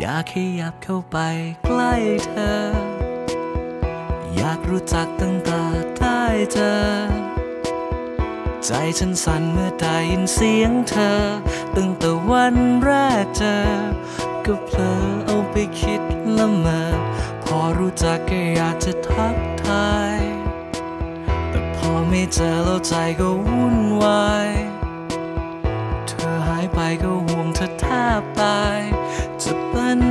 อยากขยับเข้าไปใกล้เธอ อยากรู้จักตั้งแต่ได้เจอ ใจฉันสั่นเมื่อได้ยินเสียงเธอ ตั้งแต่วันแรกเจอ ก็เพลอเอาไปคิดละเมอพอรู้จักก็อยากจะทักทาย แต่พอไม่เจอแล้วใจก็วุ่นวาย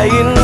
ๆ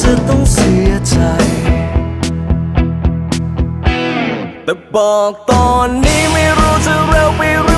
จะต้องเสียใจ แต่บอกตอนนี้ไม่รู้จะเร็วไปร